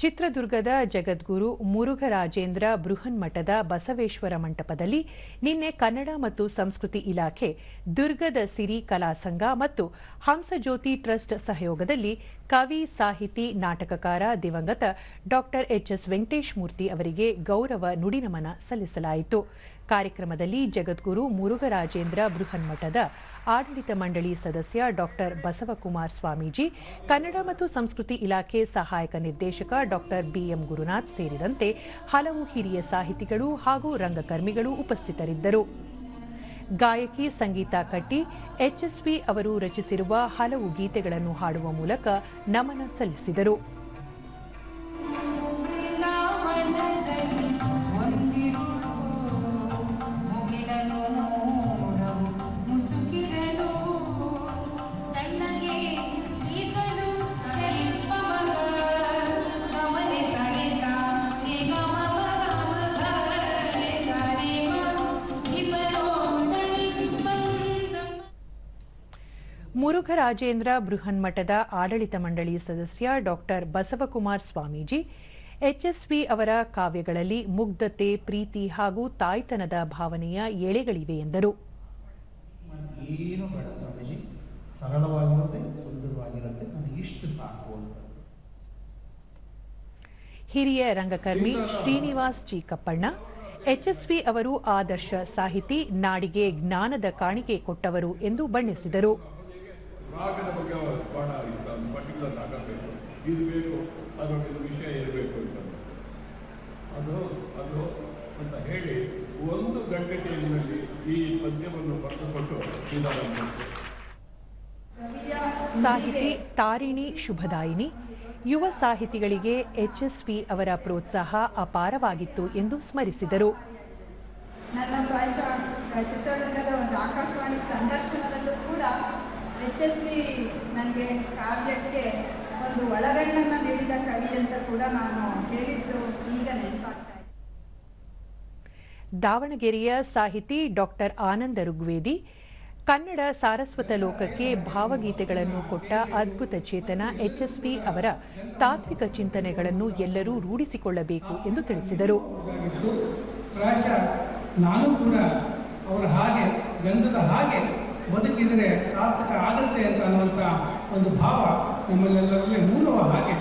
ಚಿತ್ರದುರ್ಗದ ಜಗದ್ಗುರು ಮುರುಘರಾಜೇಂದ್ರ ಬೃಹನ್ಮಠದ ಬಸವೇಶ್ವರ ಮಂಟಪದಲ್ಲಿ ನಿನ್ನೆ ಕನ್ನಡ ಮತ್ತು ಸಂಸ್ಕೃತಿ ಇಲಾಖೆ, ದುರ್ಗದ ಸಿರಿ ಕಲಾ ಸಂಘ ಮತ್ತು ಹಂಸಜ್ಯೋತಿ ಟ್ರಸ್ಟ್ ಸಹಯೋಗದಲ್ಲಿ ಕವಿ ಸಾಹಿತಿ ನಾಟಕಕಾರ ದಿವಂಗತ ಡಾಕ್ಟರ್ ಎಚ್ಎಸ್ ವೆಂಕಟೇಶ್ ಮೂರ್ತಿ ಅವರಿಗೆ ಗೌರವ ನುಡಿನಮನ ಸಲ್ಲಿಸಲಾಯಿತು. ಕಾರ್ಯಕ್ರಮದಲ್ಲಿ ಜಗದ್ಗುರು ಮುರುಘರಾಜೇಂದ್ರ ಬೃಹನ್ಮಠದ ಆಡಳಿತ ಮಂಡಳಿ ಸದಸ್ಯ ಡಾಕ್ಟರ್ ಬಸವಕುಮಾರ್ ಸ್ವಾಮೀಜಿ, ಕನ್ನಡ ಮತ್ತು ಸಂಸ್ಕೃತಿ ಇಲಾಖೆ ಸಹಾಯಕ ನಿರ್ದೇಶಕ ಡಾಕ್ಟರ್ ಬಿಎಂ ಗುರುನಾಥ್ ಸೇರಿದಂತೆ ಹಲವು ಹಿರಿಯ ಸಾಹಿತಿಗಳು ಹಾಗೂ ರಂಗಕರ್ಮಿಗಳು ಉಪಸ್ಥಿತರಿದ್ದರು. ಗಾಯಕಿ ಸಂಗೀತ ಕಟ್ಟಿ ಎಚ್ಎಸ್ವಿ ಅವರು ರಚಿಸಿರುವ ಹಲವು ಗೀತೆಗಳನ್ನು ಹಾಡುವ ಮೂಲಕ ನಮನ ಸಲ್ಲಿಸಿದರು. ಮುರುಘರಾಜೇಂದ್ರ ಬೃಹನ್ಮಠದ ಆಡಳಿತ ಮಂಡಳಿ ಸದಸ್ಯ ಡಾಕ್ಟರ್ ಬಸವಕುಮಾರ್ ಸ್ವಾಮೀಜಿ ಎಚ್ಎಸ್ವಿ ಅವರ ಕಾವ್ಯಗಳಲ್ಲಿ ಮುಗ್ಧತೆ ಪ್ರೀತಿ ಹಾಗೂ ತಾಯ್ತನದ ಭಾವನೆಯ ಎಳೆಗಳಿವೆ ಎಂದರು. ಹಿರಿಯ ರಂಗಕರ್ಮಿ ಶ್ರೀನಿವಾಸ್ ಚಿಕ್ಕಪ್ಪಣ್ಣ ಕಪ್ಪಣ್ಣ ಎಚ್ಎಸ್ವಿ ಅವರು ಆದರ್ಶ ಸಾಹಿತಿ ನಾಡಿಗೆ ಜ್ಞಾನದ ಕಾಣಿಕೆ ಕೊಟ್ಟವರು ಎಂದು ಬಣ್ಣಿಸಿದರು. ರಾಗದ ಬಗ್ಗೆ ಬಹಳ ಇತ್ತು ಒಂದು ಪರ್ಟಿಕ್ಯುಲರ್ ರಾಗ ಬೇಕು. ಇದು ಬೇಕು ಅದರೊಳಗೆ ಇದು ವಿಷಯ ಇರಬೇಕು ಅಂತ. ಅದು ಅದು ಅಂತ ಹೇಳಿ ಒಂದು ಗಂಟೆ ಟೈಮ್ನಲ್ಲಿ ಈ ಪದ್ಯವನ್ನು ಬರೆದುಕೊಟ್ಟು ಇದಾದ ಸಾಹಿತಿ ತಾರಿಣಿ ಶುಭದಾಯಿನಿ. ಯುವ ಸಾಹಿತಿಗಳಿಗೆ ಎಚ್ಎಸ್ಪಿ ಅವರ ಪ್ರೋತ್ಸಾಹ ಅಪಾರವಾಗಿತ್ತು ಎಂದು ಸ್ಮರಿಸಿದರು. ನನ್ನ ಪ್ರಾಯಶಃ ಚಿತ್ರದುರ್ಗದ ಒಂದು ಆಕಾಶವಾಣಿ ಸಂದರ್ಶನದಲ್ಲೂ ಕೂಡ ಎಚ್ ನನಗೆ ಕಾವ್ಯಕ್ಕೆ ಒಂದು ಒಳಗಣ್ಣನ್ನು ನೀಡಿದ ಕವಿ ಅಂತ ಕೂಡ ನಾನು ಹೇಳಿದ್ರು. ಈಗ ನೆನಪಾಗ್ತಾ ದಾವಣಗೆರೆಯ ಸಾಹಿತಿ ಡಾಕ್ಟರ್ ಆನಂದ ಋಗ್ವೇದಿ ಕನ್ನಡ ಸಾರಸ್ವತ ಲೋಕಕ್ಕೆ ಭಾವಗೀತೆಗಳನ್ನು ಕೊಟ್ಟ ಅದ್ಭುತ ಚೇತನ ಎಚ್ಎಸ್ಪಿ ಅವರ ತಾತ್ವಿಕ ಚಿಂತನೆಗಳನ್ನು ಎಲ್ಲರೂ ರೂಢಿಸಿಕೊಳ್ಳಬೇಕು ಎಂದು ತಿಳಿಸಿದರು. ನಾನು ಕೂಡ ಅವರ ಹಾಗೆ ಗಂಧದ ಹಾಗೆ ಬದುಕಿದರೆ ಸಾರ್ಥಕ ಆಗುತ್ತೆ ಅಂತ ಅನ್ನುವಂಥ ಒಂದು ಭಾವ ನಮ್ಮಲ್ಲೆಲ್ಲರಲ್ಲಿ ಮೂಲವ ಹಾಗೆ.